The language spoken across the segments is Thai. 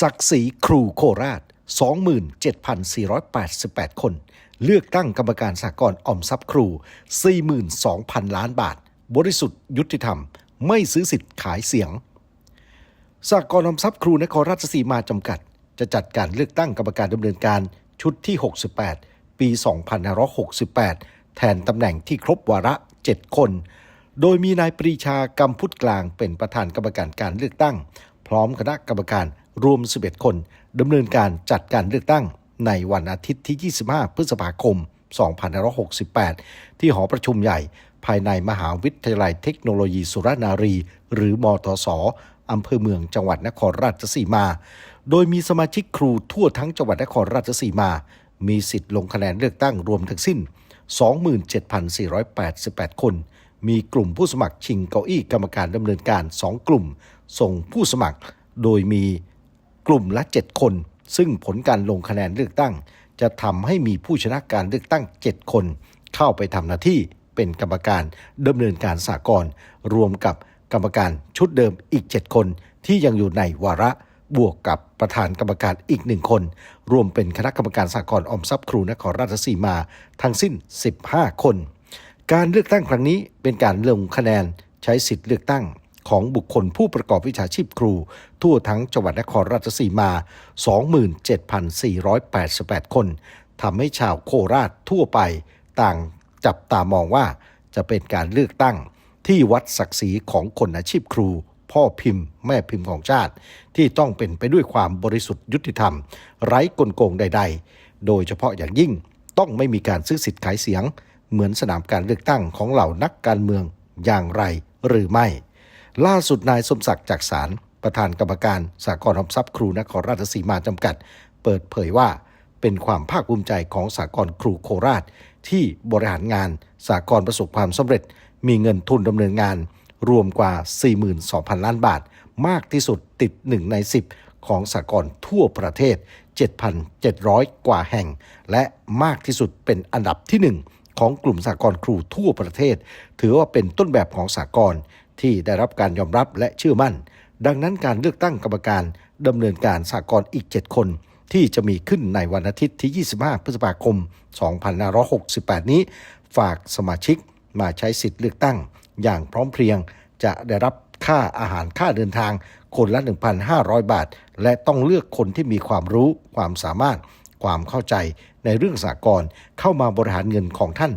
ศักดิ์ศรีครูโคราช 27,488 คน เลือกตั้งกรรมการสากลออมทรัพย์ครู 42,000 ล้านบาท บริสุทธิ์ยุติธรรม ไม่ซื้อสิทธิ์ขายเสียงสากลออมทรัพย์ครูนครราชสีมาจำกัด จะจัดการเลือกตั้งกรรมการดำเนินการชุดที่ 68 ปี 2568 แทนตำแหน่งที่ครบวาระ 7 คน โดยมีนายปรีชากำพุทธกลางเป็นประธานกรรมการการเลือกตั้ง พร้อมคณะกรรมการ รวม 11 คนดำเนินการจัดการเลือกตั้งในวันอาทิตย์ที่ 25 พฤษภาคม 2568 ที่หอประชุมใหญ่ภายในมหาวิทยาลัยเทคโนโลยีสุรนารี หรือมทศอำเภอเมืองจังหวัดนครราชสีมา โดยมีสมาชิกครูทั่วทั้งจังหวัดนครราชสีมา มีสิทธิ์ลงคะแนนเลือกตั้งรวมทั้งสิ้น 27,488 คน มีกลุ่มผู้สมัครชิงเก้าอี้กรรมการดำเนินการ 2 กลุ่ม ส่งผู้สมัคร โดยมี กลุ่มละ 7 คน ซึ่งผลการลงคะแนนเลือกตั้ง จะทำให้มีผู้ชนะการเลือกตั้ง 7 คน เข้าไปทำหน้าที่เป็นกรรมการดำเนินการสากลรวมกับกรรมการชุดเดิมอีก 7 คน ที่ยังอยู่ในวาระบวกกับประธานกรรมการอีกหนึ่งคน รวมเป็นคณะกรรมการสากลออมทรัพย์ครูนครราชสีมา ทั้งสิ้น 15 คน การเลือกตั้งครั้งนี้เป็นการลงคะแนนใช้สิทธิ์เลือกตั้ง ของบุคคลผู้ประกอบวิชาชีพครู ทั่วทั้งจังหวัดนครราชสีมา 27,488 คนทำให้ชาวโคราชทั่วไปต่างจับตามองว่าจะเป็นการเลือกตั้งที่วัดศักดิ์ศรีของคนอาชีพครู พ่อพิมพ์ แม่พิมพ์ของชาติ ที่ต้องเป็นไปด้วยความบริสุทธิ์ยุติธรรม ไร้กลโกงใด ๆ โดยเฉพาะอย่างยิ่งต้องไม่มีการซื้อสิทธิ์ขายเสียง เหมือนสนามการเลือกตั้งของเหล่านักการเมืองอย่างไรหรือไม่ ล่าสุดนายสมศักดิ์จากสารประธานกรรมการสากลออมทรัพย์ครูนครราชสีมาจำกัด เปิดเผยว่าเป็นความภาคภูมิใจของสากลครูโคราช ที่บริหารงานสากลประสบความสำเร็จ มีเงินทุนดำเนินงาน รวมกว่า 42,000 ล้านบาท มากที่สุดติด 1 ใน 10 ของสากลทั่วประเทศ 7,700 กว่าแห่ง และมากที่สุดเป็นอันดับที่ 1 ของกลุ่มสากลครูทั่วประเทศ ถือว่าเป็นต้นแบบของสากล ที่ได้รับการยอมรับและเชื่อมั่น ดังนั้นการเลือกตั้งกรรมการดำเนินการสากลอีก 7 คน ที่จะมีขึ้นในวันอาทิตย์ที่ 25 พฤษภาคม 2568 นี้ ฝากสมาชิกมาใช้สิทธิ์เลือกตั้ง อย่างพร้อมเพรียงจะได้รับค่าอาหารค่าเดินทางคนละ 1,500 บาท และต้องเลือกคนที่มีความรู้ความสามารถ ความเข้าใจในเรื่องสากลเข้ามาบริหารเงินของท่าน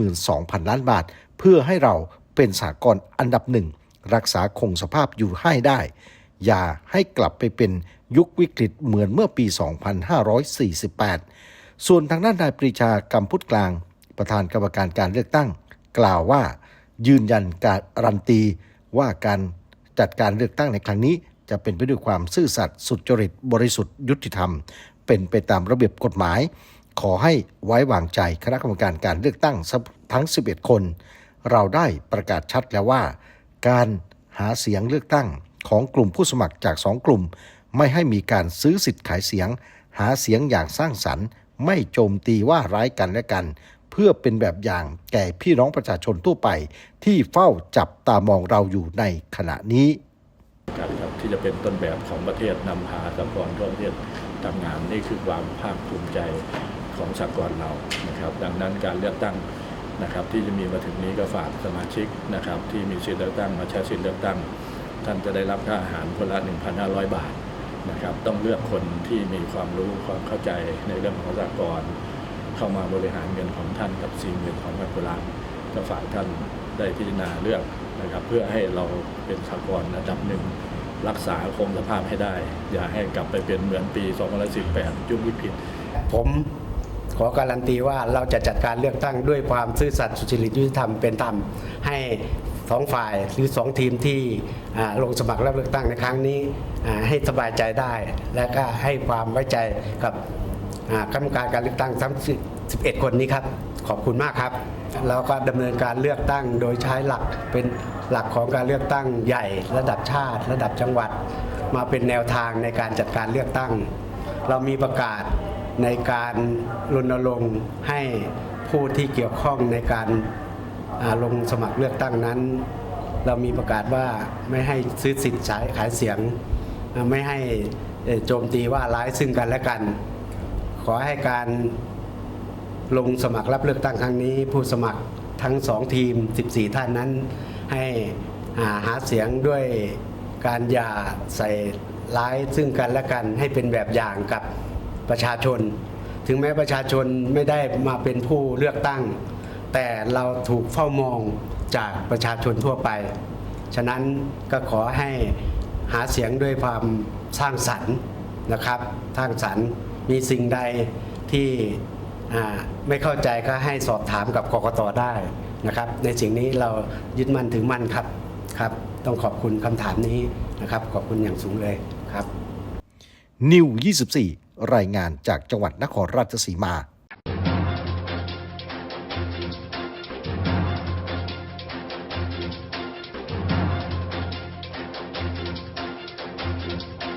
42,000 ล้านบาท เพื่อให้เรา เป็นสากลอันดับหนึ่ง รักษาคงสภาพอยู่ให้ได้ อย่าให้กลับไปเป็นยุควิกฤตเหมือนเมื่อปี 2548 ส่วนทางด้านนายปรีชากำพุทธกลาง ประธานกรรมการการเลือกตั้ง กล่าวว่า ยืนยันการรันตี ว่าการจัดการเลือกตั้งในครั้งนี้ จะเป็นไปด้วยความซื่อสัตย์สุจริตบริสุทธิ์ยุติธรรม เป็นไปตามระเบียบกฎหมายขอให้ไว้วางใจคณะกรรมการการเลือกตั้งทั้ง 11 คน เราได้ประกาศชัดแล้วว่า การหาเสียงเลือกตั้งของกลุ่มผู้สมัครจากสองกลุ่ม ไม่ให้มีการซื้อสิทธิ์ขายเสียง หาเสียงอย่างสร้างสรรค์ ไม่โจมตีว่าร้ายกันและกัน เพื่อเป็นแบบอย่างแก่พี่น้องประชาชนทั่วไป ที่เฝ้าจับตามองเราอยู่ในขณะนี้กันครับที่จะเป็นต้นแบบของประเทศนำพาสากลทั่วประเทศทำงานนี่คือความภาคภูมิใจของสากลเรานะครับ ดังนั้นการเลือกตั้ง นะครับที่จะมีมาถึงนี้ก็ฝากสมาชิกนะครับที่มีสิทธิ์เลือกตั้งมาใช้สิทธิ์เลือกตั้ง ท่านจะได้รับค่าอาหารคนละ 1,500 บาทนะครับต้องเลือกคนที่มีความรู้ความเข้าใจในเรื่องของสากลเข้ามาบริหารเงินของท่านกับสี่หมื่นของพันกว่าล้านก็ฝากท่านได้พิจารณาเลือกนะครับ เพื่อให้เราเป็นสากลระดับหนึ่งรักษาคงสภาพให้ได้ อย่าให้กลับไปเป็นเหมือนปี 2018 ยุควิกฤตผม ขอการันตีว่าเราจะจัดการเลือกตั้งด้วยความซื่อสัตย์สุจริตยุติธรรมเป็นธรรมให้สองฝ่ายหรือสองทีมที่ลงสมัครรับเลือกตั้งในครั้งนี้ให้สบายใจได้ และก็ให้ความไว้ใจกับกรรมการการเลือกตั้งทั้ง11คนนี้ครับ ขอบคุณมากครับ แล้วก็ดำเนินการเลือกตั้งโดยใช้หลักเป็นหลักของการเลือกตั้งใหญ่ ระดับชาติ ระดับจังหวัด มาเป็นแนวทางในการจัดการเลือกตั้ง เรามีประกาศ ในการรณรงค์ให้ผู้ที่เกี่ยวข้องในการาลงสมัครเลือกตั้งนั้น เรามีประกาศว่าไม่ให้ซื้อสิทธิ์ขายขายเสียง ไม่ให้โจมตีว่าร้ายซึ่งกันและกัน ขอให้การลงสมัครรับเลือกตั้งครั้งนี้ ผู้สมัครทั้งสองทีม 14 ท่านนั้น ให้อ่าหาเสียงด้วยการอย่าใส่ร้ายซึ่งกันและกันให้เป็นแบบอย่างกับ ประชาชน ถึงแม้ประชาชนไม่ได้มาเป็นผู้เลือกตั้ง แต่เราถูกเฝ้ามองจากประชาชนทั่วไป ฉะนั้นก็ขอให้หาเสียงด้วยความสร้างสรรค์นะครับสร้างสรรค์มีสิ่งใดที่ไม่เข้าใจก็ให้สอบถามกับกกตได้นะครับ ในสิ่งนี้เรายึดมั่นถึงมั่นครับครับ ต้องขอบคุณคำถามนี้นะครับ ขอบคุณอย่างสูงเลยครับ นิว 24 รายงานจากจังหวัดนครราชสีมา